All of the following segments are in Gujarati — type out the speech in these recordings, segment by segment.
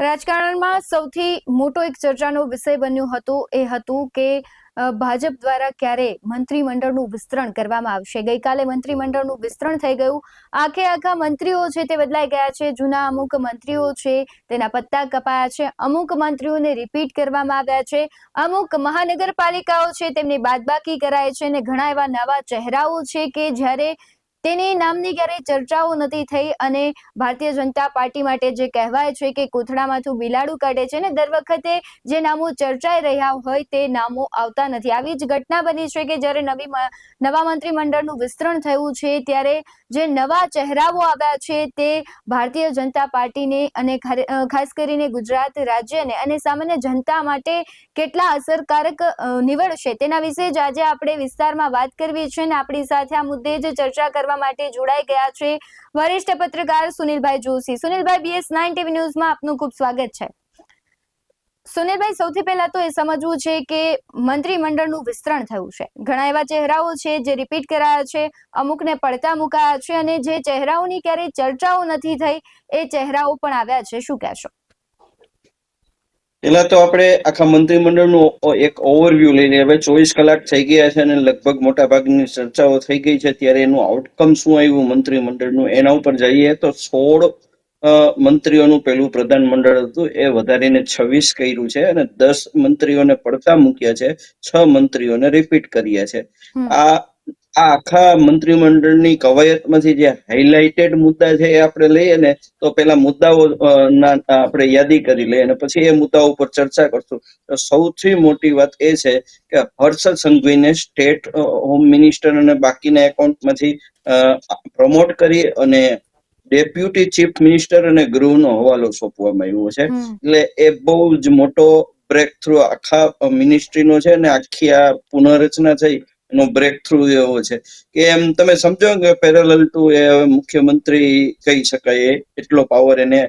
રાજકારણમાં સૌથી મોટો એક ચર્ચાનો વિષય બન્યો હતો એ હતું કે ભાજપ દ્વારા ક્યારે મંત્રીમંડળનું વિસ્તરણ કરવામાં આવશે? ગઈકાલે મંત્રીમંડળનું વિસ્તરણ થઈ ગયું. આખે આખા મંત્રીઓ છે તે બદલાઈ ગયા છે. જૂના અમુક મંત્રીઓ છે તેના પત્તા કપાયા છે. અમુક મંત્રીઓને રિપીટ કરવામાં આવ્યા છે. અમુક મહાનગરપાલિકાઓ છે તેમની બાદબાકી કરાય છે અને ઘણા એવા નવા ચહેરાઓ છે કે જ્યારે તેની નામની ક્યારેય ચર્ચાઓ નથી થઈ અને ભારતીય જનતા પાર્ટી માટે જે કહેવાય છે કે કોથળામાંથી બિલાડું કાઢે છે ને દર વખતે જે નામો ચર્ચાઈ રહ્યા હોય તે નામો આવતા નથી. આવી જ ઘટના બની છે કે જ્યારે નવી નવા મંત્રીમંડળનું વિસ્તરણ થયું છે ત્યારે જે નવા ચહેરાઓ આવ્યા છે તે ભારતીય જનતા પાર્ટીને અને ખાસ કરીને ગુજરાત રાજ્યને અને સામાન્ય જનતા માટે કેટલા અસરકારક નીવડશે. તેના વિશે જ આજે આપણે વિસ્તારમાં વાત કરવી છે અને આપણી સાથે આ મુદ્દે જ ચર્ચા કરવા માટે જોડાઈ ગયા છે વરિષ્ઠ પત્રકાર સુનિલભાઈ જોશી. સુનિલભાઈ બીએસ નાઇન ટીવી ન્યૂઝમાં આપનું ખૂબ સ્વાગત છે. સુનિલભાઈ, સૌથી પહેલા તો એ સમજવું છે કે મંત્રીમંડળનું વિસ્તરણ થયું છે. ઘણા એવા ચહેરાઓ છે જે રિપીટ કરાયા છે, અમુકને પડતા મુકાયા છે અને જે ચહેરાઓની ક્યારેય ચર્ચાઓ નથી થઈ એ ચહેરાઓ પણ આવ્યા છે. શું કહેશો? પેલા તો આપણે આખા મંત્રીમંડળનું એક ઓવરવ્યૂ લઈને હવે ચોવીસ કલાક થઈ ગયા છે અને લગભગ મોટા ભાગની ચર્ચાઓ થઈ ગઈ છે. ત્યારે એનું આઉટકમ શું આવ્યું મંત્રીમંડળનું એના ઉપર જઈએ તો સોળ મંત્રીઓનું પેલું પ્રધાન મંડળ હતું. એ વધારીને છવ્વીસ કર્યું છે અને દસ મંત્રીઓને પડતા મૂક્યા છે છ મંત્રીઓને રિપીટ કર્યા છે. આ આ આખા મંત્રીમંડળની કવાયતમાંથી જે હાઇલાઇટેડ મુદ્દા છે એ આપણે લઈએ ને તો પેલા મુદ્દાઓ ના આપણે યાદી કરી લઈએ અને પછી એ મુદ્દાઓ ઉપર ચર્ચા કરશું. તો સૌથી મોટી વાત એ છે કે હર્ષદ સંઘવીને સ્ટેટ હોમ મિનિસ્ટર અને બાકીના એકાઉન્ટમાંથી પ્રમોટ કરી અને ડેપ્યુટી ચીફ મિનિસ્ટર અને ગૃહનો હવાલો સોંપવામાં આવ્યો છે. એટલે એ બહુ જ મોટો બ્રેક થ્રુ આખા મિનિસ્ટ્રીનો છે અને આખી આ પુનઃરચના થઈ એનો બ્રેક થ્રુ એવો છે. કે એમ તમે સમજો કે પેરેલલ ટુ એ મુખ્યમંત્રી કહી શકાય એટલો પાવર એને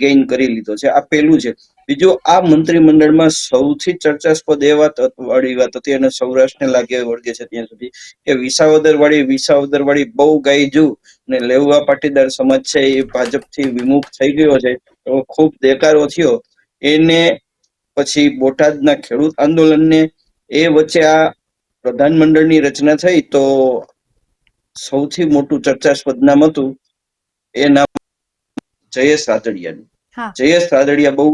ગેઇન કરી લીધો છે. આ પેલું છે. બીજું, આ મંત્રીમંડળમાં સૌથી ચર્ચાસ્પદ એ વાત વાળી વાત હતી અને સૌરાષ્ટ્રને લાગે વળગે છે ત્યાં સુધી કે વિસાવદર વાળી વિસાવદર વાળી બહુ ગાયજુ ને લેવા પાટીદાર સમાજ છે એ ભાજપથી વિમુખ થઈ ગયો છે. એવો ખૂબ દેકારો થયો. એને પછી બોટાદના ખેડૂત આંદોલનને એ વચ્ચે આ પ્રધાનમંડળની રચના થઈ તો સૌથી મોટું ચર્ચાસ્પદ નામ હતું એ નામ જયેશ રાદડિયાનું. જયેશ રાદડિયા બહુ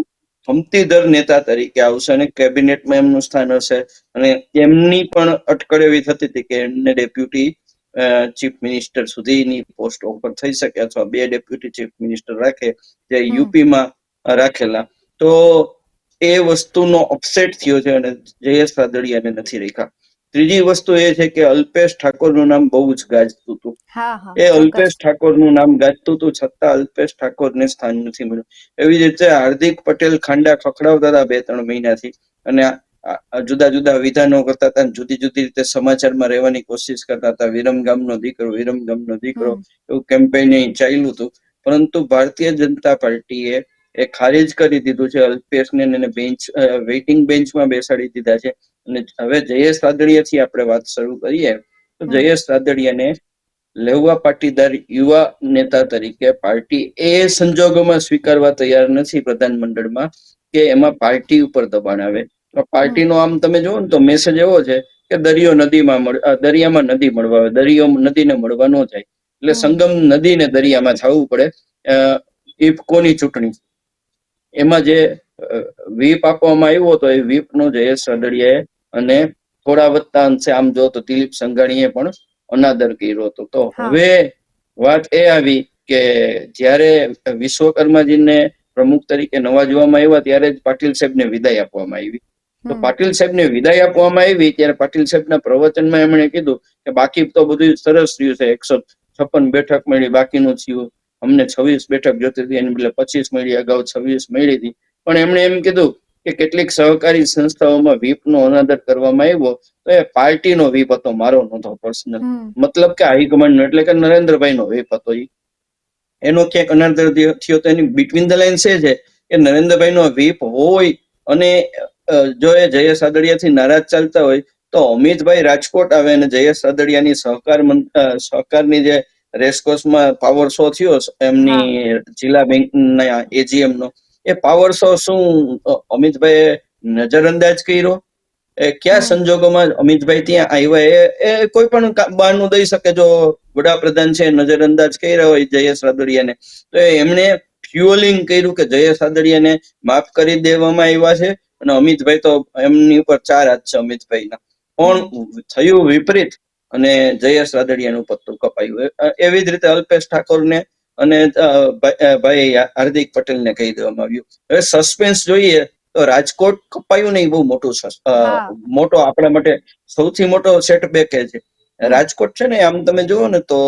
હમતીધર નેતા તરીકે આવશે અને કેબિનેટમાં એમનું સ્થાન હશે અને એમની પણ અટકળ એવી થતી હતી કે એમને ડેપ્યુટી ચીફ મિનિસ્ટર સુધીની પોસ્ટ ઓફર થઈ શકે અથવા બે ડેપ્યુટી ચીફ મિનિસ્ટર રાખે જે યુપીમાં રાખેલા. તો એ વસ્તુનો અપસેટ થયો છે અને જયેશ રાદડિયાને નથી રાખ્યા. ત્રીજી વસ્તુ એ છે કે અલ્પેશ ઠાકોરનું નામ બહુ જ ગાજતું હતું. એ. અલ્પેશ ઠાકોરનું નામ ગાજતું હતું છતાં અલ્પેશ ઠાકોરને સ્થાન નથી મળ્યું. એવી જ રીતે હાર્દિક પટેલ ખાંડા ખખડાવતા હતા બે ત્રણ મહિનાથી અને જુદા જુદા વિધાનો કરતા હતા જુદી જુદી રીતે સમાચારમાં રહેવાની કોશિશ કરતા હતા. વિરમ ગામનો દીકરો વિરમ ગામનો દીકરો એવું કેમ્પેઇન ચાલ્યું હતું. પરંતુ ભારતીય જનતા પાર્ટીએ એ ખારીજ કરી દીધું છે. અલ્પેશને બેન્ચ વેઇટિંગ બેન્ચમાં બેસાડી દીધા છે. અને હવે જયેશ રાદડિયાથી આપણે વાત શરૂ કરીએ તો જયેશ રાદડિયાને લેવા પાટીદાર યુવા નેતા તરીકે પાર્ટી એ સંજોગોમાં સ્વીકારવા તૈયાર નથી પ્રધાનમંડળમાં કે એમાં પાર્ટી ઉપર દબાણ આવે. તો પાર્ટીનો આમ તમે જુઓ ને તો મેસેજ એવો છે કે દરિયો નદીમાં દરિયામાં નદી મળવા આવે દરિયો નદીને મળવા ન જાય. એટલે. સંગમ નદીને દરિયામાં થવું પડે. અ, ઇફકોની ચૂંટણી? એમાં જે વીપ આપવામાં આવ્યો હતો એ whip નો જયેશ રાદડિયાએ અને થોડા વધતા અંશે આમ જો તો દિલીપ સંઘાણીએ પણ અનાદર કર્યો હતો. તો. હવે વાત એ આવી કે જ્યારે વિશ્વકર્માજીને પ્રમુખ તરીકે નવાજવામાં આવ્યા ત્યારે જ પાટીલ સાહેબને વિદાય આપવામાં આવી. તો પાટીલ સાહેબને વિદાય આપવામાં આવી ત્યારે પાટીલ સાહેબના પ્રવચનમાં એમણે કીધું કે બાકી તો બધું સરસ થયું છે એકસો છપ્પન બેઠક મળી બાકીનું થયું અમને છવ્વીસ બેઠક જોતી હતી એની બદલે પચીસ મળી અગાઉ છવ્વીસ મળી હતી. પણ એમણે એમ કીધું કે કેટલીક સહકારી સંસ્થાઓમાં whip નો અનાદર કરવામાં આવ્યો તો એ પાર્ટીનો વીપ હતો મારો નહોતો પર્સનલ મતલબ કે હાઈકમાન્ડ એટલે કે નરેન્દ્રભાઈનો વીપ હતો એ એનો ક્યાંક અનાદર થયો થયો તો એની બિટવીન ધ લાઇન્સ એ છે કે નરેન્દ્રભાઈનો વીપ હોય અને જો એ જયેશ આદડિયાથી નારાજ ચાલતા હોય તો અમિતભાઈ રાજકોટ આવે અને જયેશ આદડિયાની સહકાર સહકારની જે રેસકોર્સમાં પાવર શો થયો એમની જિલ્લા બેંકના એજીએમ નો. એ પાવર શો શું અમિતભાઈ નજરઅંદાજ કર્યો? એ કયા સંજોગોમાં અમિતભાઈ ત્યાં આવ્યા? એ કોઈ પણ બહારનું દઈ શકે જો વડાપ્રધાન છે નજરઅંદાજ કર્યા હોય જયેશ રાદડિયાને. તો એમણે ફ્યુઅલિંગ કર્યું કે જયેશ રાદડિયાને માફ કરી દેવામાં આવ્યા છે. અને અમિતભાઈ તો એમની ઉપર ચાર હાથ છે અમિતભાઈના. પણ થયું વિપરીત. અને જયેશ રાદડિયાનું પત્તું કપાયું. એવી જ રીતે અલ્પેશ ઠાકોરને અને ભાઈ હાર્દિક પટેલને કહી દેવામાં આવ્યું. હવે સસ્પેન્સ જોઈએ તો રાજકોટ કપાયું નહીં બહુ મોટું. મોટો આપણા માટે સૌથી મોટો સેટબેક છે. રાજકોટ છે ને આમ તમે જુઓ ને તો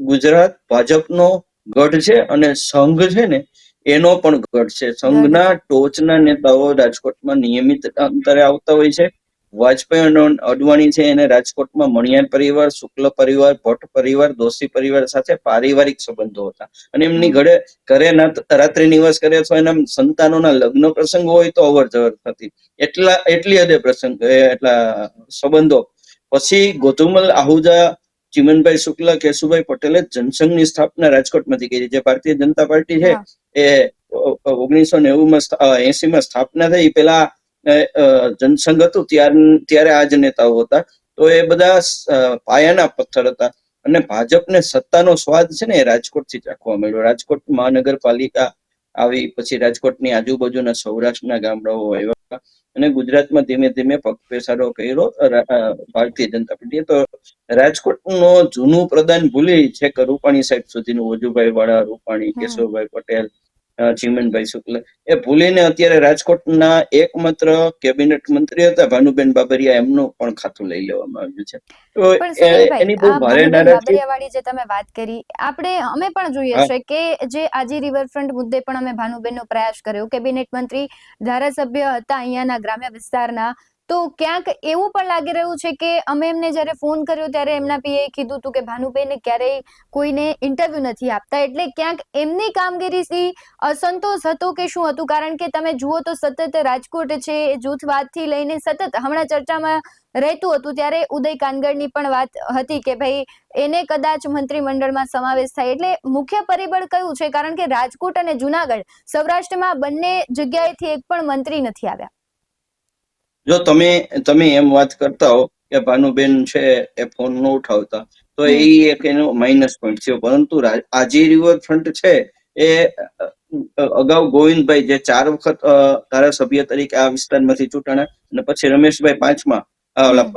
ગુજરાત ભાજપનો ગઢ છે અને સંઘ છે ને એનો પણ ગઢ છે. સંઘના ટોચના નેતાઓ રાજકોટમાં નિયમિત અંતરે આવતા હોય છે. વાજપેયી અને અડવાણી છે એને રાજકોટમાં મણિયાર પરિવાર શુક્લ પરિવાર ભટ્ટ પરિવાર દોશી પરિવાર સાથે પારિવારિક સંબંધો હતા. અને એમની ઘરે ઘરે રાત્રે નિવાસ કરે અથવા એના સંતાનોના લગ્ન પ્રસંગ હોય તો અવર જવર થતી. એટલા એટલી હદે પ્રસંગ એટલા સંબંધો. પછી ગોધુમલ આહુજા ચિમનભાઈ શુક્લ કેશુભાઈ પટેલે જનસંઘની સ્થાપના રાજકોટમાંથી કરી. જે ભારતીય જનતા પાર્ટી છે એ ઓગણીસો નેવું માં એસી માં સ્થાપના થઈ. પેલા જનસંઘ હતું ત્યાર ત્યારે આ જ નેતાઓ હતા. તો એ બધા પાયાના પથ્થર હતા. અને ભાજપને સત્તાનો સ્વાદ છે ને એ રાજકોટથી ચાખવા મળ્યો. રાજકોટ મહાનગરપાલિકા આવી પછી રાજકોટની આજુબાજુના સૌરાષ્ટ્રના ગામડાઓ આવ્યા. અને ગુજરાતમાં ધીમે ધીમે પગપેસારો કર્યો ભારતીય જનતા પાર્ટીએ. તો રાજકોટનો જૂનું પ્રદાન ભૂલી છે કે રૂપાણી સાહેબ સુધીનું વજુભાઈ વાળા રૂપાણી કેશવભાઈ પટેલ ચીમનભાઈ શુક્લ. એ ભૂલીને અત્યારે રાજકોટના એકમાત્ર કેબિનેટ મંત્રી હતા ભાનુબેન બાબરિયા એમનું પણ ખાતું લઈ લેવામાં આવ્યું છે. તો એની બહુ ભારે નારાજગી જે તમે વાત કરી આપણે અમે પણ જોઈએ છે કે જે આજી રિવરફ્રન્ટ મુદ્દે પણ અમે ભાનુબેનનો પ્રયાસ કર્યો. કેબિનેટ મંત્રી ધારાસભ્ય હતા અહીંયાના ગ્રામ્ય વિસ્તારના તો ક્યાંક એવું પણ લાગી રહ્યું છે કે અમે એમને જ્યારે ફોન કર્યો ત્યારે એમના પીએ કીધું હતું કે ભાનુબેન ક્યારેય કોઈને ઇન્ટરવ્યુ નથી આપતા. એટલે ક્યાંક એમની કામગીરીથી અસંતોષ હતો કે શું હતું? કારણ કે તમે જુઓ તો સતત રાજકોટ છે, એ જૂથવાદથી લઈને સતત હમણાં ચર્ચામાં રહેતું હતું, ત્યારે ઉદય કાનગડની પણ વાત હતી કે, ભાઈ, એને કદાચ મંત્રીમંડળમાં સમાવેશ થાય. એટલે મુખ્ય પરિબળ કયું છે? કારણ કે રાજકોટ અને જુનાગઢ સૌરાષ્ટ્રમાં બંને જગ્યાએથી એક પણ મંત્રી નથી આવ્યા. જો તમે તમે એમ વાત કરતા હો કે ભાનુબેન છે એ ફોન ન ઉઠાવતા તો એ એક એનો માઇનસ પોઈન્ટ થયો પરંતુ આજે રિવરફ્રન્ટ છે એ અગાઉ ગોવિંદભાઈ જે ચાર વખત ધારાસભ્ય તરીકે આ વિસ્તારમાંથી ચૂંટાણા અને પછી રમેશભાઈ પાંચમા.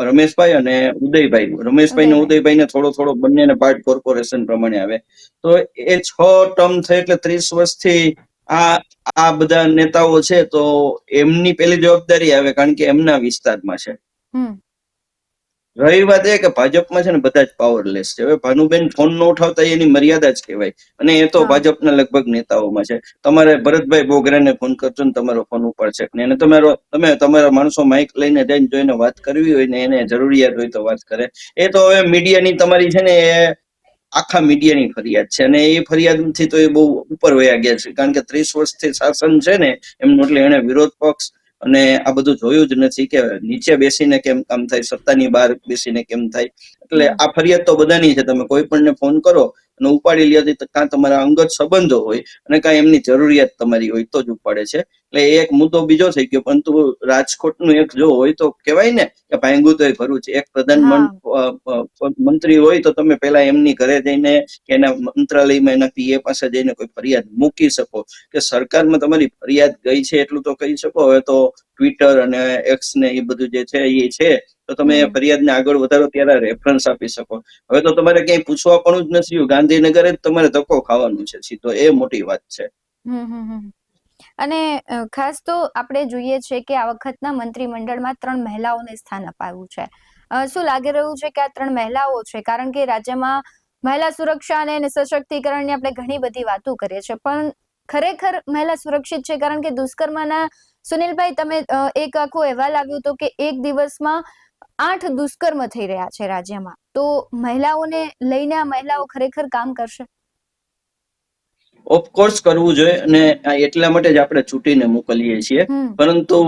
રમેશભાઈ અને ઉદયભાઈ રમેશભાઈ ને ઉદયભાઈ. ઉદયભાઈ ને થોડો થોડો બંને પાર્ટ કોર્પોરેશન પ્રમાણે આવે તો એ છ ટર્મ થઈ એટલે ત્રીસ વર્ષથી આ આ બધા નેતાઓ છે તો એમની પેલી જવાબદારી આવે કારણ કે એમના વિસ્તારમાં છે. રહી વાત એ કે ભાજપમાં છે ને બધા જ પાવરલેસ છે. હવે ભાનુબેન ફોન ન ઉઠાવતા એની મર્યાદા જ કહેવાય. અને એ તો ભાજપના લગભગ નેતાઓમાં છે. તમારે ભરતભાઈ બોગરાને ફોન કરજો ને તમારો ફોન ઉપાડશે ને એને તમારો તમે તમારા માણસો માઇક લઈને જઈને જોઈને વાત કરવી હોય ને એને જરૂરિયાત હોય તો વાત કરે. એ તો હવે મીડિયાની તમારી છે ને એ આખા મીડિયાની ફરિયાદ છે. અને એ ફરિયાદથી તો એ બહુ ઉપર વયા ગયા છે. કારણ કે ત્રીસ વર્ષથી શાસન છે ને, એમનું એટલે એને વિરોધ પક્ષ અને આ બધું જોયું જ નથી કે નીચે બેસીને કેમ કામ થાય, સત્તાની બહાર બેસીને કેમ થાય. એટલે આ ફરિયાદ તો બધાની છે. તમે કોઈ પણને ફોન કરો અને ઉપાડી લ્યો કાં તમારા અંગત સંબંધો હોય અને કાં એમની જરૂરિયાત તમારી હોય તો જ ઉપાડે છે. એટલે એ એક મુદ્દો બીજો થઈ ગયો પરંતુ રાજકોટનું એક જો હોય તો કહેવાય ને કે ભાંગું તો ભરું છે. એક પ્રધાન મંત્રી હોય તો તમે પેલા એમની ઘરે જઈને કે એના મંત્રાલયમાં એના પીએ પાસે જઈને કોઈ ફરિયાદ મૂકી શકો. કે સરકારમાં તમારી ફરિયાદ ગઈ છે એટલું તો કહી શકો. હવે તો ટ્વિટર અને એક્સ ને એ બધું જે છે એ છે તો તમે. ફરિયાદને આગળ વધારો ત્યારે રેફરન્સ આપી શકો. હવે તો તમારે ક્યાંય પૂછવા પણ જ નથી. ગાંધીનગર જ તમારે ધક્કો ખાવાનું છે સીધો. એ મોટી વાત છે. હમ હમ. અને ખાસ તો આપણે જોઈએ છે કે આ વખતના મંત્રીમંડળમાં ત્રણ મહિલાઓને સ્થાન અપાયું છે. શું લાગી રહ્યું છે કે આ ત્રણ મહિલાઓ છે? કારણ કે રાજ્યમાં મહિલા સુરક્ષા અને સશક્તિકરણની આપણે ઘણી બધી વાતો કરીએ છીએ. પણ ખરેખર મહિલા સુરક્ષિત છે? કારણ કે દુષ્કર્મના સુનિલભાઈ, તમે એક આખો અહેવાલ આવ્યો હતો કે એક દિવસમાં આઠ દુષ્કર્મ થઈ રહ્યા છે રાજ્યમાં. તો મહિલાઓને લઈને આ મહિલાઓ ખરેખર કામ કરશે? ઓફકોર્સ કરવું જોઈએ અને આ એટલા માટે જ આપણે છૂટીને મોકલીએ છીએ. પરંતુ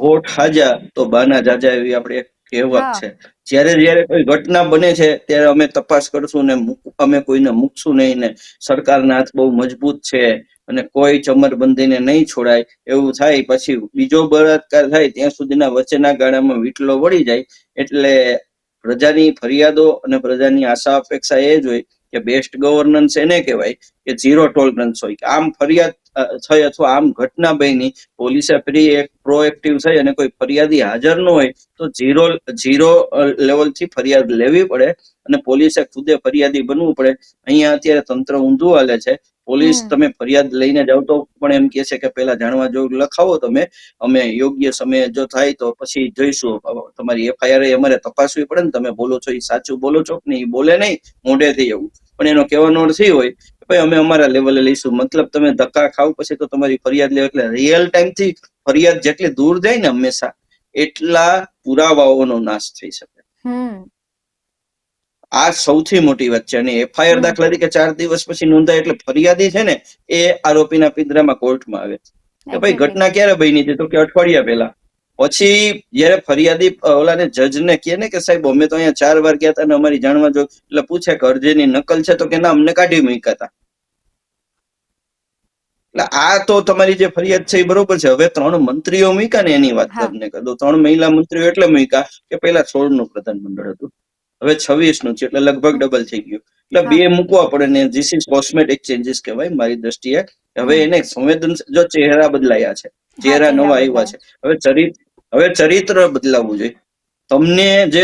હોઠ હાજા તો બાના જાજા એવી આપણે એક કહેવત છે. જ્યારે જ્યારે કોઈ ઘટના બને છે ત્યારે અમે તપાસ કરશું ને અમે કોઈને મૂકશું નહીં ને સરકારના હાથ બહુ મજબૂત છે અને કોઈ ચમરબંધીને નહીં છોડાય એવું થાય. પછી બીજો બળાત્કાર થાય ત્યાં સુધીના વચ્ચેના ગાળામાં વીટલો વળી જાય. એટલે પ્રજાની ફરિયાદો અને પ્રજાની આશા અપેક્ષા એ જ હોય કે બેસ્ટ ગવર્નન્સ એને કહેવાય કે ઝીરો ટોલરન્સ હોય. કે આમ ફરિયાદ થઈ અથવા આમ ઘટના બની, પોલીસે ફ્રી એક પ્રોએક્ટિવ થઈ અને કોઈ ફરિયાદી હાજર ન હોય, તો ઝીરો ઝીરો લેવલથી ફરિયાદ લેવી પડે અને પોલીસે ખુદે ફરિયાદી બનવું પડે. અહીંયા અત્યારે તંત્ર ઊંધું હાલે છે પોલીસ તમે ફરિયાદ લઈને જાવ તો પણ એમ કે છે કે પેલા જાણવા જો લખાવો તમે. અમે યોગ્ય સમયે જો થાય તો પછી જોઈશું. તમારી એફઆઈઆર અમારે તપાસવી પડે ને તમે બોલો છો એ સાચું બોલો છો કે નહીં એ બોલે નહીં મોઢેથી એવું પણ એનો કહેવાનો અર્થ એ હોય કે ભાઈ અમે અમારા લેવલે લઈશું. મતલબ તમે ધક્કા ખાવ પછી તો તમારી ફરિયાદ લેવા એટલે રિયલ ટાઈમથી ફરિયાદ જેટલી દૂર જાય ને હંમેશા એટલા પુરાવાઓનો નાશ થઈ શકે. હમ. આ સૌથી મોટી વાત છે અને એફઆઈઆર દાખલા તરીકે ચાર દિવસ પછી નોંધાય એટલે ફરિયાદી છે ને એ આરોપીના પિંજરામાં કોર્ટમાં આવે કે ભાઈ ઘટના ક્યારે બની હતી તો કે અઠવાડિયા પહેલા. પછી જયારે ફરિયાદી ઓલાને જજને કહે ને કે સાહેબ અમે તો અહીંયા ચાર વાર ગયા હતા અને અમારી જાણવા જો એટલે પૂછે કે અરજીની નકલ છે તો કે ના અમને કાઢી મૂક્યા હતા. એટલે આ તો તમારી જે ફરિયાદ છે એ બરોબર છે. હવે ત્રણ મંત્રીઓ મૂક્યા ને એની વાત. તમને કહું. ત્રણ મહિલા મંત્રીઓ એટલે મૂક્યા કે પેલા સોળનું પ્રધાનમંડળ હતું. હવે છવ્વીસનું છે એટલે લગભગ ડબલ થઈ ગયું. એટલે બે મૂકવા પડે ને ધીસ ઇઝ કોસ્મેટિક ચેન્જીસ કહેવાય મારી દ્રષ્ટિએ. હવે એને સંવેદન જો ચહેરા બદલાયા છે ચહેરા નવા આવ્યા છે. હવે ચરિત્ર હવે ચરિત્ર બદલાવવું જોઈએ. તમને જે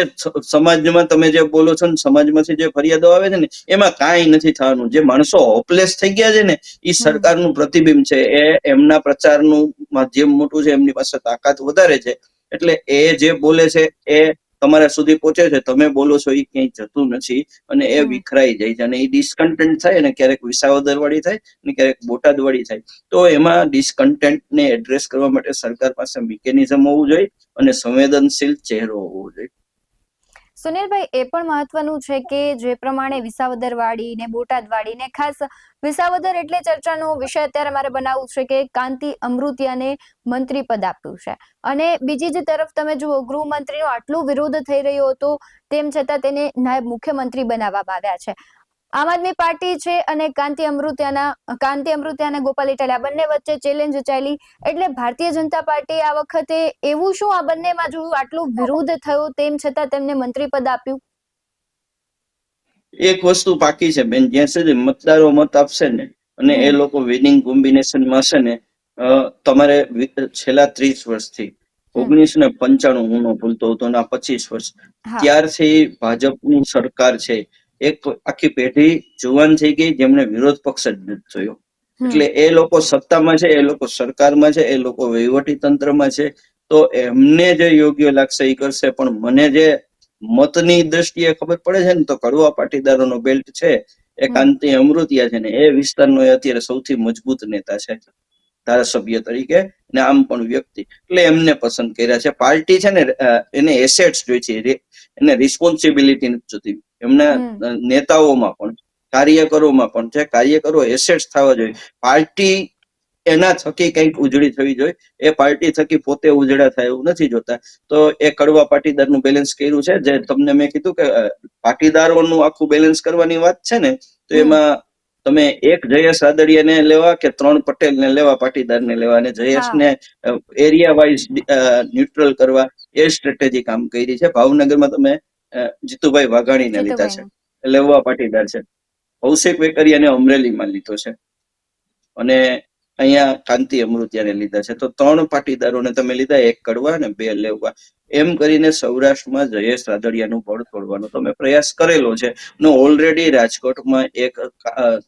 સમાજમાં તમે જે બોલો છો ને સમાજમાંથી જે ફરિયાદો આવે છે ને એમાં કાંઈ નથી થવાનું. જે માણસો હોપલેસ થઈ ગયા છે ને એ સરકારનું પ્રતિબિંબ છે. એ એમના પ્રચારનું માધ્યમ મોટું છે એમની પાસે તાકાત વધારે છે. એટલે એ જે બોલે છે એ તમારા સુધી પહોંચે છે તમે બોલો છો એ ક્યાંય જતું નથી અને એ વિખરાઈ જાય છે અને એ ડિસ્કન્ટેન્ટ થાય અને ક્યારેક વિસાવદર વાળી થાય અને ક્યારેક બોટાદ વાળી થાય. તો એમાં ડિસ્કન્ટેન્ટ ને એડ્રેસ કરવા માટે સરકાર પાસે મિકેનિઝમ હોવું જોઈએ અને સંવેદનશીલ ચહેરો હોવો જોઈએ. સુનિલભાઈ, એ પણ મહત્વનું છે કે જે પ્રમાણે વિસાવદર વાડી ને બોટાદ વાડી ને ખાસ વિસાવદર એટલે ચર્ચાનો વિષય અત્યારે મારે બનાવવું છે કે કાંતિ અમૃતિયાને મંત્રી પદ આપ્યું છે. અને બીજી જ તરફ તમે જુઓ, ગૃહમંત્રીનો આટલો વિરોધ થઈ રહ્યો હતો, તેમ છતાં તેને નાયબ મુખ્યમંત્રી બનાવવામાં આવ્યા છે. આમ આદમી પાર્ટી છે અને કાંતિ અમૃત્યાના કાંતિ અમૃત્યા અને ગોપાલ ઇટાલિયા બંને વચ્ચે ચેલેન્જ ચાલી એટલે ભારતીય જનતા પાર્ટી આ વખતે એવું શું આ બંનેમાં જો આટલું વિરોધ થયો તેમ છતાં તેમને મંત્રી પદ આપ્યું? એક વસ્તુ પાકી છે બેન જ્યાં સુધી મતદારો મત આપશે ને અને એ લોકો વિનિંગ કોમ્બિનેશનમાં હશે ને તમારે છેલ્લા ત્રીસ વર્ષથી ઓગણીસો ને પંચાણું હું ન ભૂલતો હતો ના પચીસ વર્ષ. ત્યારથી ભાજપની સરકાર છે. એક આખી પેઢી જુવાન થઈ ગઈ જેમણે વિરોધ પક્ષ જ નથી જોયો. એટલે એ લોકો સત્તામાં છે એ લોકો સરકારમાં છે એ લોકો વહીવટી તંત્રમાં છે. તો એમને જે યોગ્ય લાગશે એ કરશે પણ મને જે મતની દ્રષ્ટિએ ખબર પડે છે ને તો કડવા પાટીદારોનો બેલ્ટ છે એ કાંતિ અમૃતિયા છે ને એ વિસ્તારનો એ અત્યારે સૌથી મજબૂત નેતા છે ધારાસભ્ય તરીકે ને આમ પણ વ્યક્તિ. એટલે એમને પસંદ કર્યા છે. પાર્ટી છે ને એને એસેટ્સ જોઈ છે એને રિસ્પોન્સિબિલિટી નથી જોતી. એમના નેતાઓમાં પણ કાર્યકરોમાં પણ છે. કાર્યકરો એસેટ્સ થવા જોઈએ. પાર્ટી એના થકી કંઈક ઉજળી થવી જોઈએ. એ પાર્ટી થકી પોતે ઉજળા થાય એવું નથી જોતા. તો એ કડવા પાટીદારનું બેલેન્સ કર્યું છે. જે તમને મેં કીધું કે પાટીદારોનું આખું બેલેન્સ કરવાની વાત છે ને તો એમાં તમે એક જયેશ રાદડિયાને લેવા કે ત્રણ પટેલને લેવા પાટીદારને લેવા અને જયેશને એરિયા વાઇઝ ન્યુટ્રલ કરવા એ સ્ટ્રેટેજી કામ કરી છે. ભાવનગરમાં તમે જીતુભાઈ વાઘાણીને લીધા છે. લેવા પાટીદાર છે. કૌશિક વેકરિયાને અમરેલીમાં લીધો છે. અને અહીંયા કાંતિ અમૃતિયાને લીધા છે. તો ત્રણ પાટીદારોને તમે લીધા એક કડવા અને બે લેવા. એમ કરીને સૌરાષ્ટ્રમાં જયેશ રાદડિયાનું બળ તોડવાનો તમે પ્રયાસ કરેલો છે. અને ઓલરેડી રાજકોટમાં એક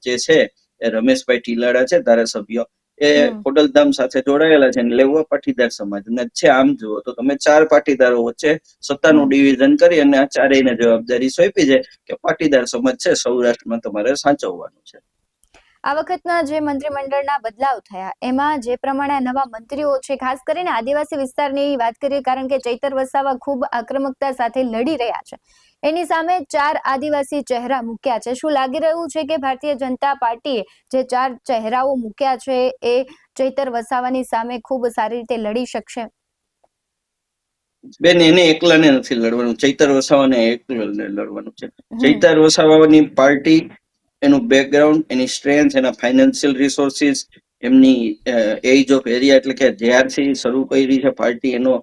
જે છે એ રમેશભાઈ ટીલાડા છે ધારાસભ્ય. એ. ખોડલધામ સાથે જોડાયેલા છે લેવા પાટીદાર સમાજ. ને છે આમ જુઓ તો તમે ચાર પાટીદારો વચ્ચે સત્તાનું ડિવિઝન કરી અને આ ચારેયને જવાબદારી સોંપી છે કે પાટીદાર સમાજ છે સૌરાષ્ટ્રમાં તમારે સાચવવાનું છે. આ વખતના જે મંત્રીમંડળના બદલાવ થયા એમાં જે પ્રમાણે નવા મંત્રીઓ છે ખાસ કરીને આદિવાસી વિસ્તારની વાત કરીએ કારણ કે ચૈતર વસાવા ખૂબ આક્રમકતા સાથે લડી રહ્યા છે. એની સામે ચાર આદિવાસી ચહેરા મૂક્યા છે. શું લાગી રહ્યું છે કે ભારતીય જનતા પાર્ટીએ જે ચાર ચહેરાઓ મૂક્યા છે એ ચૈતર વસાવાની સામે ખૂબ સારી રીતે લડી શકશે? બેન એને એકલાને નથી લડવાનું. ચૈતર વસાવાને એકલાને લડવાનું છે. ચૈતર વસાવાની પાર્ટી એનું બેકગ્રાઉન્ડ એની સ્ટ્રેન્થ એના ફાઇનાન્શિયલ રિસોર્સિસ એમની એજ ઓફ એરિયા એટલે કે જ્યારથી શરૂ કરી છે પાર્ટી એનો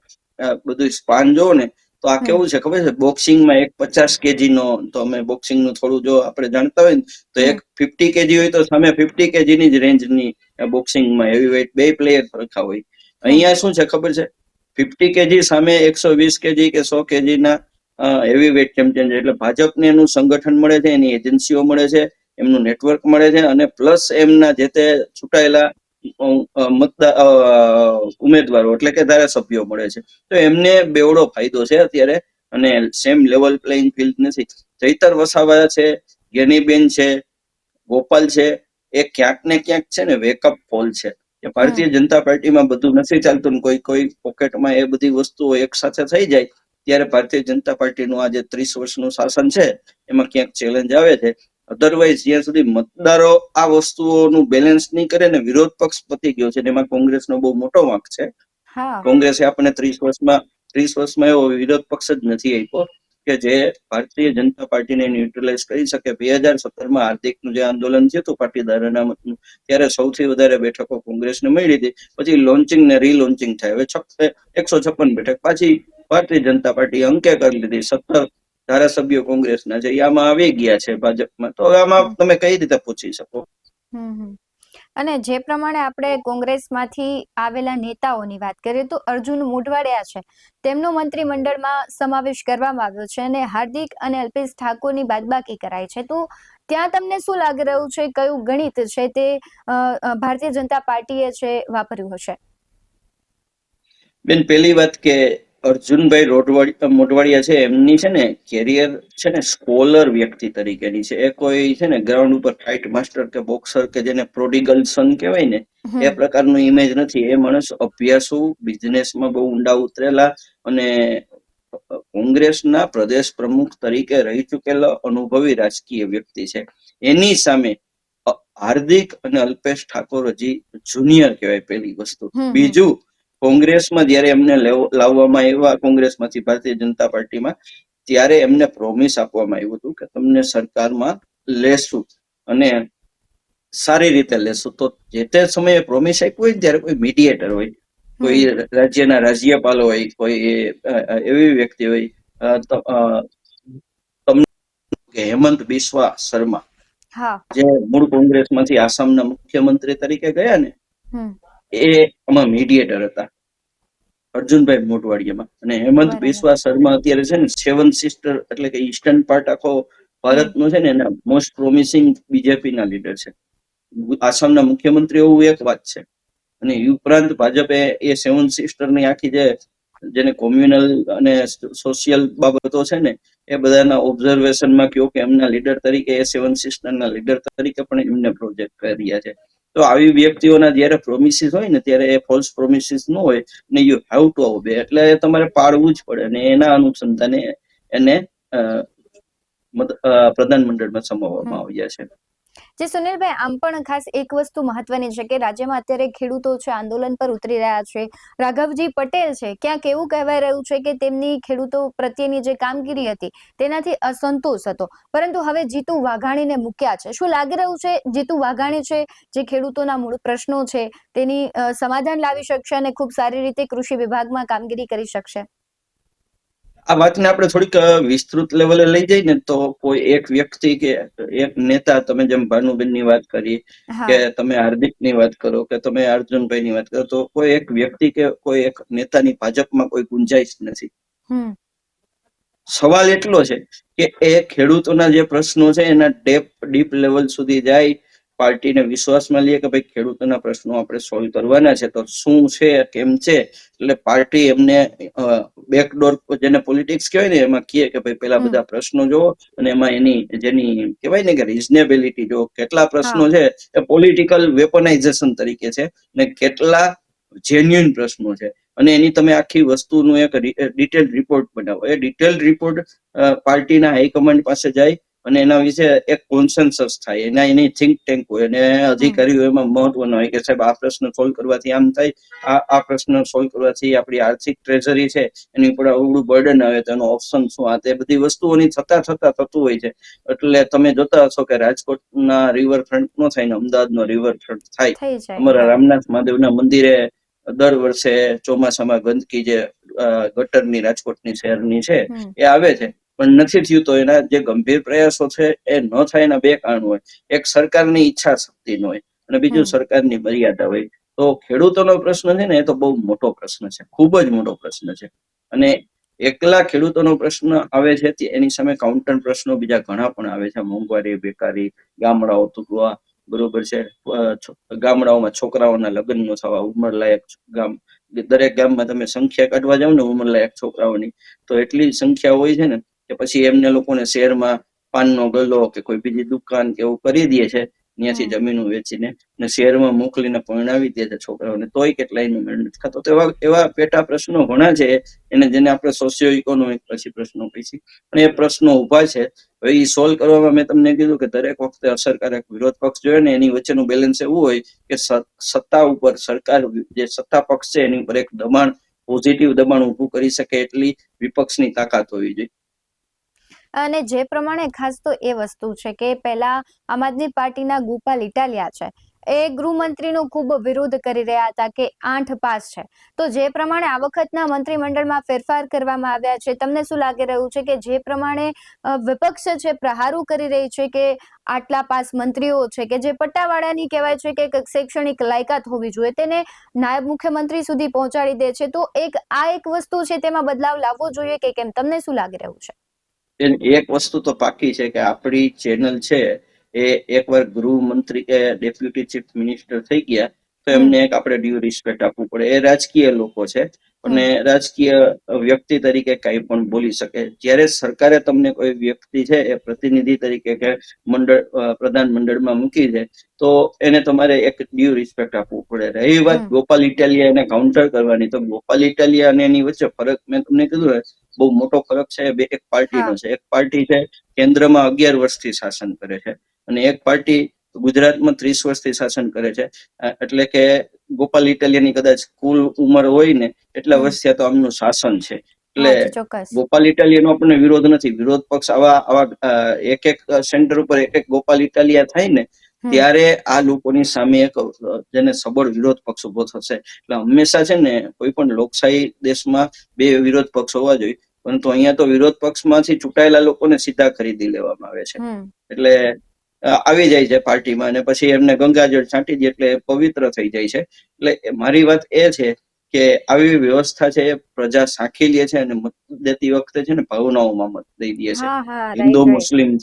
બધું સ્પાન જોવો ને તો આ કેવું છે? ખબર છે? બોક્સિંગમાં એક પચાસ કેજી નો તો અમે બોક્સિંગનું થોડું જો આપણે જાણતા હોય ને તો એક ફિફ્ટી કેજી હોય તો સામે ફિફ્ટી કેજી ની જ રેન્જની બોક્સિંગમાં હેવી વેઇટ બે પ્લેયર સરખા હોય. અહીંયા શું છે ખબર છે? ફિફ્ટી કેજી સામે એકસો વીસ કેજી કે સો કેજી ના હેવી વેઇટ ચેમ્પિયન એટલે ભાજપને એનું સંગઠન મળે છે એની એજન્સીઓ મળે છે એમનું નેટવર્ક મળે છે અને પ્લસ એમના જે તે અ, ઉમેદવારો એટલે કે ધારાસભ્યો મળે છે. તો એમને બેવડો ફાયદો છે અત્યારે અને સેમ લેવલ પ્લેઇંગ ફિલ્ડ નથી. ચૈતર વસાવા છે ગેનીબેન છે ગોપાલ છે એ ક્યાંક ને ક્યાંક છે ને વેકઅપ કોલ છે. કે ભારતીય જનતા પાર્ટીમાં બધું નથી ચાલતું કોઈ કોઈ પોકેટમાં એ બધી વસ્તુઓ એક સાથે થઈ જાય ત્યારે ભારતીય જનતા પાર્ટીનું આજે ત્રીસ વર્ષનું શાસન છે એમાં ક્યાંક ચેલેન્જ આવે છે. અધરવાઇઝ જ્યાં સુધી મતદારો આ વસ્તુઓનું બેલેન્સ નહીં કરે ને વિરોધ પક્ષ પતી ગયો છે એમાં કોંગ્રેસનો બહુ મોટો વાંક છે. કોંગ્રેસે આપણને ત્રીસ વર્ષમાં ત્રીસ વર્ષમાં એવો વિરોધ પક્ષ જ નથી આપ્યો કે જે ભારતીય જનતા પાર્ટીને ન્યુટ્રલાઇઝ કરી શકે. બે હજાર સત્તરમાં હાર્દિકનું જે આંદોલન થયું હતું પાટીદાર અનામતનું ત્યારે સૌથી વધારે બેઠકો કોંગ્રેસને મળી હતી. પછી લોન્ચિંગ ને રીલોન્ચિંગ થાય. હવે છ- એકસો છપ્પન બેઠક. પાછી ભારતીય જનતા પાર્ટી અંકે કરી લીધી. સત્તર ધારાસભ્યો કોંગ્રેસના છે આમાં આવી ગયા છે ભાજપમાં. તો આમાં તમે કઈ રીતે પૂછી શકો. અને જે પ્રમાણે આપણે કોંગ્રેસમાંથી આવેલા નેતાઓની વાત કરીએ તો અર્જુન મોઢવાડિયા છે. તેમનો મંત્રીમંડળમાં સમાવેશ કરવામાં આવ્યો છે અને હાર્દિક અને અલ્પેશ ઠાકોરની બાદબાકી કરાઈ છે. તો ત્યાં તમને શું લાગી રહ્યું છે? કયું ગણિત છે તે ભારતીય જનતા પાર્ટીએ છે વાપર્યું હશે? બેન પહેલી વાત કે અર્જુનભાઈ રોટવાડી મોટવાડિયા છે એમની છે ને કેરિયર છે ને સ્કોલર વ્યક્તિ તરીકેની છે. એ કોઈ છે ને ગ્રાઉન્ડ ઉપર ફાઇટ માસ્ટર કે બોક્સર કે જેને પ્રોડિગલ સન કહેવાય ને એ પ્રકારનું ઇમેજ નથી. એ માણસ અભ્યાસુ બિઝનેસમાં બહુ ઊંડા ઉતરેલા અને કોંગ્રેસના પ્રદેશ પ્રમુખ તરીકે રહી ચૂકેલા અનુભવી રાજકીય વ્યક્તિ છે. એની સામે હાર્દિક અને અલ્પેશ ઠાકોર હજી જુનિયર કહેવાય પહેલી વસ્તુ. બીજું કોંગ્રેસમાં જયારે એમને લાવવામાં આવ્યા કોંગ્રેસમાંથી ભારતીય જનતા પાર્ટીમાં ત્યારે એમને પ્રોમિસ આપવામાં આવ્યું હતું કે તમને સરકારમાં લેશું અને સારી રીતે લેશું. તો જે તે સમયે પ્રોમિસ આપ્યું હોય ત્યારે કોઈ મીડિયેટર હોય કોઈ રાજ્યના રાજ્યપાલ હોય કોઈ એવી વ્યક્તિ હોય તમને હેમંત બિસ્વા શર્મા જે મૂળ કોંગ્રેસમાંથી આસામના મુખ્યમંત્રી તરીકે ગયા ને એ એમાં મીડિયેટર હતા. અર્જુનભાઈ મોટવાડિયામાં. અને હેમંત. બિસ્વા શર્મા અત્યારે છે ને સેવન સિસ્ટર એટલે કે ઈસ્ટર્ન પાર્ટ આખો ભારતનો છે ને એના મોસ્ટ પ્રોમિસિંગ બીજેપી ના લીડર છે. આસામના મુખ્યમંત્રી એવું એક વાત છે. અને એ ઉપરાંત ભાજપે એ સેવન સિસ્ટરની આખી જે જેને કોમ્યુનલ અને સોશિયલ બાબતો છે ને એ બધાના ઓબ્ઝર્વેશનમાં કયો કે એમના લીડર તરીકે એ સેવન સિસ્ટરના લીડર તરીકે પણ એમને પ્રોજેક્ટ કર્યા છે. તો આવી વ્યક્તિઓના જ્યારે પ્રોમિસિસ હોય ને ત્યારે એ ફોલ્સ પ્રોમિસિસ ન હોય ને યુ હેવ ટુ ઓબે એટલે તમારે પાડવું જ પડે અને એના અનુસંધાને એને પ્રધાનમંડળમાં સમાવવામાં આવ્યા છે. જે સુનિલભાઈ, આમ પણ ખાસ એક વસ્તુ મહત્વની છે કે રાજ્યમાં અત્યારે ખેડૂતો છે, આંદોલન પર ઉતરી રહ્યા છે. રાઘવજી પટેલ છે, ક્યાંક એવું કહેવાય રહ્યું છે કે તેમની ખેડૂતો પ્રત્યેની જે કામગીરી હતી, તેનાથી અસંતોષ હતો. પરંતુ હવે જીતુ વાઘાણીને મૂક્યા છે. શું લાગી રહ્યું છે? જીતુ વાઘાણી છે, જે ખેડૂતોના મૂળ પ્રશ્નો છે, તેની સમાધાન લાવી શકશે અને ખૂબ સારી રીતે કૃષિ વિભાગમાં કામગીરી કરી શકશે? આ વાતને આપણે થોડીક વિસ્તૃત લેવલે લઈ જઈએ ને તો કોઈ એક વ્યક્તિ કે એક નેતા તમે જેમ ભાનુબેનની વાત કરી કે તમે હાર્દિકની વાત કરો કે તમે અર્જુનભાઈ ની વાત કરો તો કોઈ એક વ્યક્તિ કે કોઈ એક નેતાની ભાજપમાં કોઈ ગુંજાઈશ નથી. સવાલ એટલો છે કે એ ખેડૂતોના જે પ્રશ્નો છે એના ડેપ ડીપ લેવલ સુધી જાય પાર્ટીને વિશ્વાસમાં લઈએ કે ભાઈ ખેડૂતોના પ્રશ્નો આપણે સોલ્વ કરવાના છે તો શું છે કેમ છે? એટલે પાર્ટી એમને બેકડોર જેને પોલિટિક્સ કહેવાય ને એમાં કહે કે ભાઈ પેલા બધા પ્રશ્નો જો અને એમાં એની જેની કહેવાય ને કે રિઝનેબિલિટી જો કેટલા પ્રશ્નો છે એ પોલિટિકલ વેપનાઇઝેશન તરીકે છે ને કેટલા જેન્યુઇન પ્રશ્નો છે. અને એની તમે આખી વસ્તુનું એક ડિટેલ રિપોર્ટ બનાવો. એ ડિટેલ રિપોર્ટ પાર્ટીના હાઈકમાન્ડ પાસે જાય અને એના વિશે એક કોન્સેન્સસ થાય. એના એની થિંક ટેન્ક હોય અને અધિકારીઓ એમાં મહત્વનો હોય કે સાહેબ આ પ્રશ્ન સોલ્વ કરવાથી આમ થાય આ આ પ્રશ્ન સોલ્વ કરવાથી આપણી આર્થિક ટ્રેઝરી છે એની ઉપર અવળું બર્ડન આવે તો એનો ઓપ્શન શું? આ તે બધી વસ્તુઓની થતા થતા થતું હોય છે. એટલે તમે જોતા હશો કે રાજકોટના રિવરફ્રન્ટ નો થાય ને અમદાવાદનો રિવરફ્રન્ટ થાય. અમારા રામનાથ મહાદેવના મંદિરે દર વર્ષે ચોમાસામાં ગંદકી જે ગટરની રાજકોટની શહેરની છે એ આવે છે. પણ નથી થયું તો એના જે ગંભીર પ્રયાસો છે એ ન થાય એના બે કારણ હોય. એક સરકારની ઈચ્છા શક્તિ હોય અને બીજું સરકારની મર્યાદા હોય. તો ખેડૂતોનો પ્રશ્ન છે ને એ તો બહુ મોટો પ્રશ્ન છે. ખૂબ જ મોટો પ્રશ્ન છે. અને એકલા ખેડૂતોનો પ્રશ્ન આવે છે એની સામે કાઉન્ટર પ્રશ્નો બીજા ઘણા પણ આવે છે. મોંઘવારી બેકારી ગામડાઓ તૂટવા બરોબર છે. ગામડાઓમાં છોકરાઓના લગ્ન ન થવા ઉંમરલાયક ગામ દરેક ગામમાં તમે સંખ્યા કાઢવા જાવ ને ઉંમરલાયક છોકરાઓની તો એટલી સંખ્યા હોય છે ને કે પછી એમને લોકોને શહેરમાં પાનનો ગલ્લો કે કોઈ બીજી દુકાન કે એવું કરી દે છે ત્યાંથી જમીન વેચીને ને શહેરમાં મોકલીને પરણાવી દે છે છોકરાઓને તોય કેટલા મેળ નથી ખાતો તો એવા એવા પેટા પ્રશ્નો ઘણા છે એને જેને આપણે સોશિયો ઇકોનોમિક પછી પ્રશ્નો કહી છીએ અને એ પ્રશ્નો ઊભા છે. હવે એ સોલ્વ કરવામાં મેં તમને કીધું કે દરેક વખતે અસરકારક વિરોધ પક્ષ જોઈએ ને એની વચ્ચેનું બેલેન્સ એવું હોય કે સત્તા ઉપર સરકાર જે સત્તા પક્ષ છે એની ઉપર એક દબાણ પોઝિટિવ દબાણ ઊભું કરી શકે એટલી વિપક્ષની તાકાત હોવી જોઈએ. અને જે પ્રમાણે ખાસ તો એ વસ્તુ છે કે પહેલા આમ આદમી પાર્ટીના ગોપાલ ઇટાલિયા છે, એ ગૃહમંત્રીનો ખૂબ વિરોધ કરી રહ્યા હતા કે આઠ પાસ છે. તો જે પ્રમાણે આ વખતના મંત્રીમંડળમાં ફેરફાર કરવામાં આવ્યા છે, તમને શું લાગી રહ્યું છે કે જે પ્રમાણે વિપક્ષ છે પ્રહારો કરી રહી છે કે આટલા પાસ મંત્રીઓ છે કે જે પટ્ટાવાળાની કહેવાય છે કે શૈક્ષણિક લાયકાત હોવી જોઈએ, તેને નાયબ મુખ્યમંત્રી સુધી પહોંચાડી દે છે? તો એક, આ એક વસ્તુ છે તેમાં બદલાવ લાવવો જોઈએ કે કેમ? તમને શું લાગી રહ્યું છે? એક વસ્તુ તો પાકી છે કે આપણી ચેનલ છે એ એકવાર ગૃહમંત્રી કે ડેપ્યુટી ચીફ મિનિસ્ટર થઈ ગયા તો એમને એક આપણે ડ્યુ રિસ્પેક્ટ આપવું પડે. એ રાજકીય લોકો છે. અને રાજકીય વ્યક્તિ તરીકે કઈ પણ બોલી શકે. જ્યારે સરકારે તમને કોઈ વ્યક્તિ છે એ પ્રતિનિધિ તરીકે કે મંડળ પ્રધાન મંડળમાં મૂકી છે તો એને તમારે એક ડ્યુ રિસ્પેક્ટ આપવું પડે. રહી વાત ગોપાલ ઇટાલિયા એને કાઉન્ટર કરવાની. તો ગોપાલ ઇટાલિયા અને એની વચ્ચે ફરક મેં તમને કીધું બહુ મોટો ફરક છે. બે એક પાર્ટીનો છે. એક પાર્ટી છે કેન્દ્રમાં અગિયાર વર્ષથી શાસન કરે છે. અને એક પાર્ટી ગુજરાતમાં ત્રીસ વર્ષથી શાસન કરે છે. એટલે કે ગોપાલ ઇટાલિયાની કદાચ કુલ ઉંમર હોય ને એટલા હમ. વર્ષ થયા તો આમનું શાસન છે. એટલે ગોપાલ ઇટાલિયાનો આપણને વિરોધ નથી. વિરોધ પક્ષ આવા આવા એક એક સેન્ટર ઉપર એક એક ગોપાલ ઇટાલિયા થાય ને ત્યારે આ લોકોની સામે એક જેને સબળ વિરોધ પક્ષ ઊભો થશે. એટલે હંમેશા છે ને કોઈ પણ લોકશાહી દેશમાં બે વિરોધ પક્ષ હોવા જોઈએ. પરંતુ અહીંયા તો વિરોધ પક્ષમાંથી ચૂંટાયેલા લોકોને સીધા ખરીદી લેવામાં આવે છે. એટલે આવી જાય છે પાર્ટીમાં અને પછી એમને ગંગાજળ છાંટી દે એટલે પવિત્ર થઈ જાય છે. એટલે મારી વાત એ છે કે આવી વ્યવસ્થા છે પ્રજા સાંખી લે છે અને મત દેતી વખતે છે ને ભાવનાઓમાં મત દઈ દે છે. હિન્દુ મુસ્લિમ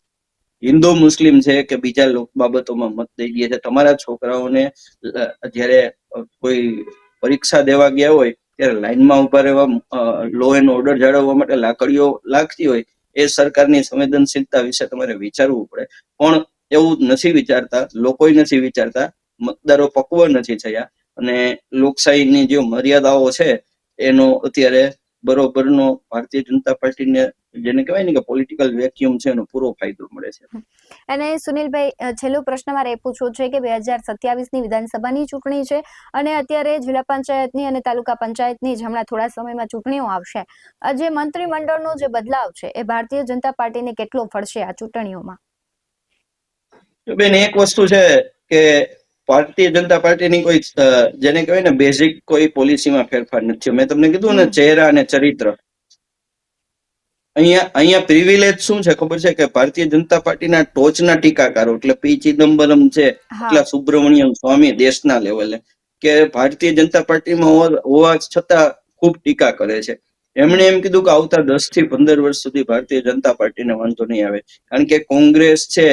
હિન્દુ મુસ્લિમ છે કે બીજા લોક બાબતોમાં મત દઈ દે છે. તમારા છોકરાઓને જ્યારે કોઈ પરીક્ષા દેવા ગયા હોય ત્યારે લાઈનમાં ઊભા રહેવા લો એન્ડ ઓર્ડર જાળવવા માટે લાકડીઓ લાગતી હોય એ સરકારની સંવેદનશીલતા વિશે તમારે વિચારવું પડે. પણ એવું નથી વિચારતા, લોકોય નથી વિચારતા, મતદારો પક્વ નથી થયા અને લોકશાહીની જે મર્યાદાઓ છે, એનો અત્યારે બરોબરનો ભારતીય જનતા પાર્ટીને જેને કહેવાય ને કે પોલિટિકલ વેક્યુમ છે, એનો પૂરો ફાયદો મળે છે. અને સુનિલભાઈ છેલ્લો પ્રશ્ન મારે એ પૂછવો છે કે બે હજાર સત્યાવીસની વિધાનસભાની ચૂંટણી છે અને અત્યારે જિલ્લા પંચાયતની અને તાલુકા પંચાયતની જ હમણાં થોડા સમયમાં ચૂંટણીઓ આવશે. જે મંત્રીમંડળનો જે બદલાવ છે, એ ભારતીય જનતા પાર્ટીને કેટલો ફળશે આ ચૂંટણીઓમાં? બેન એક વસ્તુ છે કે ભારતીય જનતા પાર્ટીની કોઈ જેને કહેવાય ને બેઝિક કોઈ પોલિસીમાં ફેરફાર નથી મેં તમને કીધું ને ચહેરા અને ચરિત્ર. અહીંયા અહીંયા પ્રિવિલેજ શું છે? ખબર છે કે ભારતીય જનતા પાર્ટીના ટોચના ટીકાકારો એટલે પી ચિદમ્બરમ છે એટલા સુબ્રમણ્યમ સ્વામી દેશના લેવલે કે ભારતીય જનતા પાર્ટીમાં હોવા- હોવા છતાં ખૂબ ટીકા કરે છે. એમણે એમ કીધું કે આવતા દસથી પંદર વર્ષ સુધી ભારતીય જનતા પાર્ટીને વાંધો નહીં આવે. કારણ કે કોંગ્રેસ છે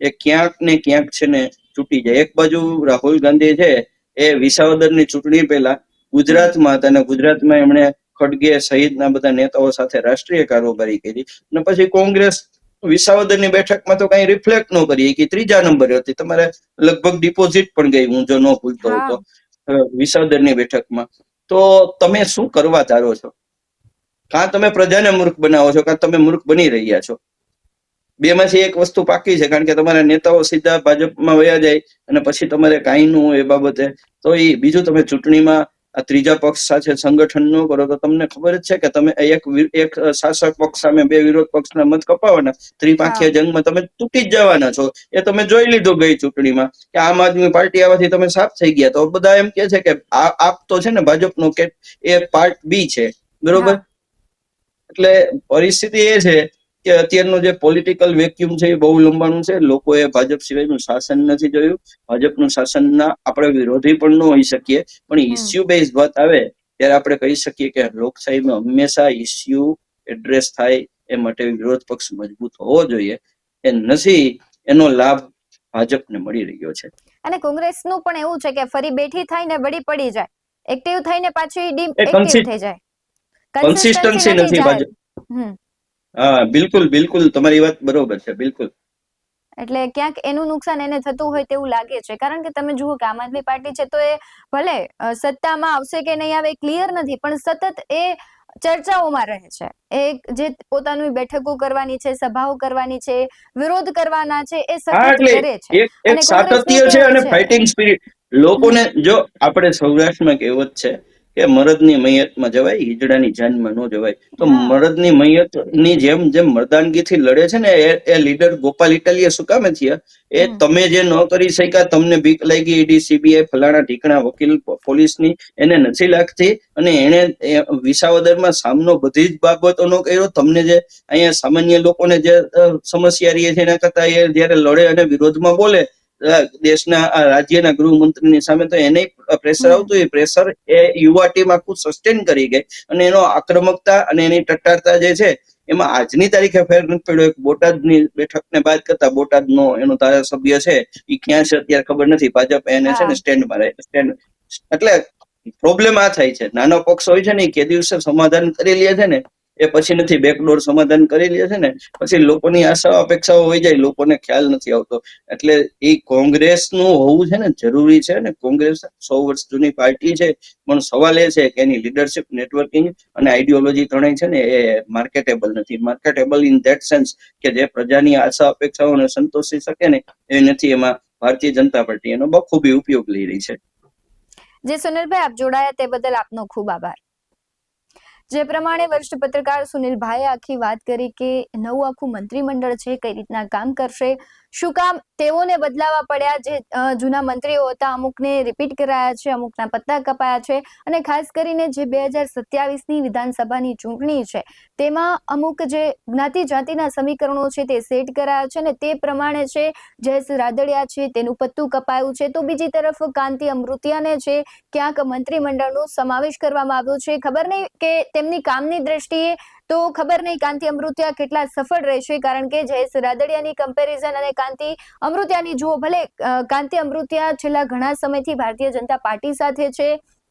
એ ક્યાંક ને ક્યાંક છે ને ચૂંટી જાય. એક બાજુ રાહુલ ગાંધી છે એ વિસાવદરની ચૂંટણી પહેલા ગુજરાતમાં હતા અને ગુજરાતમાં એમણે ખડગે સહિતના બધા નેતાઓ સાથે રાષ્ટ્રીય કારોબારી કરી અને પછી કોંગ્રેસ વિસાવદરની બેઠકમાં તો કઈ રિફ્લેક્ટ ન કરી. કે ત્રીજા નંબરે હતી. તમારે લગભગ ડિપોઝિટ પણ ગઈ હું જો ન ભૂલતો હતો વિસાવદરની બેઠકમાં. તો તમે શું કરવા ધારો છો? કાં તમે પ્રજાને મૂર્ખ બનાવો છો? કાં તમે મૂર્ખ બની રહ્યા છો? બે માંથી એક વસ્તુ પાકી છે કારણ કે તમારા નેતાઓ સીધા ભાજપમાં વયા જાય અને પછી તમારે કાંઈ નું હોય એ બાબતે. તો એ બીજું તમે ચૂંટણીમાં આ ત્રીજા પક્ષ સાથે સંગઠન ન કરો તો તમને ખબર જ છે કે તમે એક એક શાસક પક્ષ સામે બે વિરોધ પક્ષના મત કપાવાના. ત્રિપાંખીય જંગમાં તમે તૂટી જ જવાના છો. એ તમે જોઈ લીધું ગઈ ચૂંટણીમાં કે આમ આદમી પાર્ટી આવવાથી તમે સાફ થઈ ગયા. તો બધા એમ કે છે કે આ આપ તો છે ને ભાજપનો કે એ પાર્ટ બી છે. બરોબર? એટલે પરિસ્થિતિ એ છે કે અત્યારનું જે પોલિટિકલ વેક્યુમ છે એ બહુ લંબાણું છે. લોકોએ ભાજપ સિવાયનું શાસન નથી જોયું. ભાજપનું શાસનના આપણે વિરોધી પણ ન હોઈ શકીએ. પણ ઇસ્યુ બેઝ વાત આવે ત્યારે આપણે કહી શકીએ કે લોકશાહીમાં હંમેશા ઇસ્યુ એડ્રેસ થાય એ માટે વિરોધ પક્ષ મજબૂત હોવો જોઈએ. એ નથી એનો લાભ ભાજપને મળી રહ્યો છે. અને કોંગ્રેસનું પણ એવું છે કે ફરી બેઠી થાય ને વળી પડી જાય. એક્ટિવ થઈને પાછી ડીમ એક્ટિવ થઈ જાય. કન્સિસ્ટન્સી નથી ભાજપ. હા બિલકુલ બિલકુલ. તમારી વાત બરોબર છે બિલકુલ. એટલે ક્યાંક એનું નુકસાન એને થતું હોય તેવું લાગે છે. કારણ કે તમે જુઓ કે આમ આદમી પાર્ટી છે તો એ ભલે સત્તામાં આવશે કે નહીં આવે ક્લિયર નથી પણ સતત એ ચર્ચાઓમાં રહે છે. એ જે પોતાની બેઠકો કરવાની છે સભાઓ કરવાની છે વિરોધ કરવાના છે એ સતત કરે છે. એક એક સાતત્ય છે અને ફાઇટિંગ સ્પિરિટ લોકોને જો આપણે સૌરાષ્ટ્રમાં કહેવત છે કે મરદની મૈયતમાં જવાય હિજડાની જાનમાં ન જવાય. તો મરદની મૈયતની જેમ જેમ મર્દાનગીથી લડે છે ને એ લીડર ગોપાલ ઇટાલીએ શું કામે થયા? એ તમે જે ન કરી શક્યા તમને બીક લાગી ઈડી સીબીઆઈ ફલાણા ઢીકણા વકીલ પોલીસની એને નથી લાગતી. અને એને વિસાવદરમાં સામનો બધી જ બાબતોનો કર્યો. તમને જે અહીંયા સામાન્ય લોકોને જે સમસ્યા રહી છે એના કરતા એ જયારે લડે અને વિરોધમાં બોલે દેશના આ રાજ્યના ગૃહમંત્રીની સામે તો એને પ્રેશર આવતું એ પ્રેશર એ યુવા ટીમ આખું સસ્ટેન કરી ગઈ. અને એનો આક્રમકતા અને એની ટટ્ટારતા જે છે એમાં આજની તારીખે ફેર નથી પડ્યો. એક બોટાદની બેઠકને બાદ કરતા બોટાદનો એનો ધારાસભ્ય છે એ ક્યાં છે અત્યારે ખબર નથી. ભાજપ એને છે ને સ્ટેન્ડમાં રહે. સ્ટેન્ડ એટલે પ્રોબ્લેમ આ થાય છે. નાનો પક્ષ હોય છે ને કે દિવસે સમાધાન કરી લે છે ને એ પછી નથી બેકડોર સમાધાન કરી લે છે ને, પછી લોકોની આશા અપેક્ષાઓ હોય જાય, લોકોને ખ્યાલ નથી આવતો. એટલે એ કોંગ્રેસનું હોવું છે ને જરૂરી છે ને, કોંગ્રેસ સો વર્ષ જૂની પાર્ટી છે, પણ સવાલ એ છે કે એની લીડરશિપ નેટવર્કિંગ અને આઈડિયોલોજી ત્રણેય છે ને, એ માર્કેટેબલ નથી. માર્કેટેબલ ઇન ધેટ સેન્સ કે જે પ્રજાની આશા અપેક્ષાઓને સંતોષી શકે ને, એ નથી એમાં ભારતીય જનતા પાર્ટી એનો બખૂબી ઉપયોગ લઈ રહી છે. જે સુનિલભાઈ, આપ જોડાયા તે બદલ આપનો ખૂબ આભાર. જે પ્રમાણે વરિષ્ઠ પત્રકાર સુનિલભાઈએ આખી વાત કરી કે નવું આખું મંત્રીમંડળ છે, કઈ રીતના કામ કરશે શું કામ તેઓને બદલાવા પડ્યા? જે જૂના મંત્રીઓ હતા, અમુકને રિપીટ કરાયા છે, અમુકના પત્તા કપાયા છે અને ખાસ કરીને જે બે હજાર સત્યાવીસની વિધાનસભાની ચૂંટણી છે, તેમાં અમુક જે જ્ઞાતિ જાતિના સમીકરણો છે તે સેટ કરાયા છે અને તે પ્રમાણે છે, જયેશ રાદડિયા છે, તેનું પત્તું કપાયું છે. તો બીજી તરફ કાંતિ અમૃતિયાને છે ક્યાંક મંત્રીમંડળનો સમાવેશ કરવામાં આવ્યો છે, ખબર નહીં કે તેમની કામની દ્રષ્ટિએ તો ખબર નહીં, કાંતિ અમૃત્યા કેટલા સફળ રહેશે? કારણ કે જયેશ રાદડિયાની કમ્પેરિઝન અને કાંતિ અમૃતિયાની જુઓ, ભલે કાંતિ અમૃત્યા છેલ્લા ઘણા સમયથી ભારતીય જનતા પાર્ટી સાથે છે,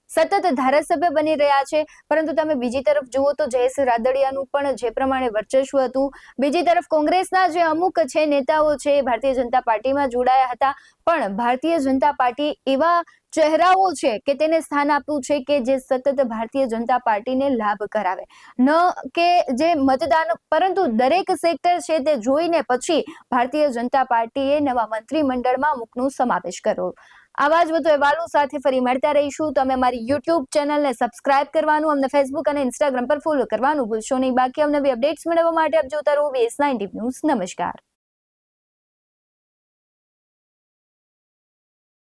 સતત ધારાસભ્ય બની રહ્યા છે, પરંતુ તમે બીજી તરફ જુઓ તો જયેશ રાદડિયાનું પણ જે પ્રમાણે વર્ચસ્વ હતું, બીજી તરફ કોંગ્રેસના જે અમુક છે નેતાઓ છે ભારતીય જનતા પાર્ટીમાં જોડાયા હતા, પણ ભારતીય જનતા પાર્ટી એવા ચહેરાઓ છે કે તેને સ્થાન આપવું છે કે જે સતત ભારતીય જનતા પાર્ટીને લાભ કરાવે. ન કે જે મતદાન, પરંતુ દરેક સેક્ટર છે તે જોઈને પછી ભારતીય જનતા પાર્ટીએ નવા મંત્રીમંડળમાં અમુકનો સમાવેશ કર્યો. આવા જ વધુ અહેવાલો સાથે ફરી મળતા રહીશું. તમે અમારી યુટ્યુબ ચેનલને સબસ્ક્રાઇબ કરવાનું, અમને ફેસબુક અને ઇન્સ્ટાગ્રામ પર ફોલો કરવાનું ભૂલશો નહીં. બાકી અમને અપડેટ્સ મેળવવા માટે આપ જોતા રહો બેસ નાઇન્ટી ન્યૂઝ નમસ્કાર.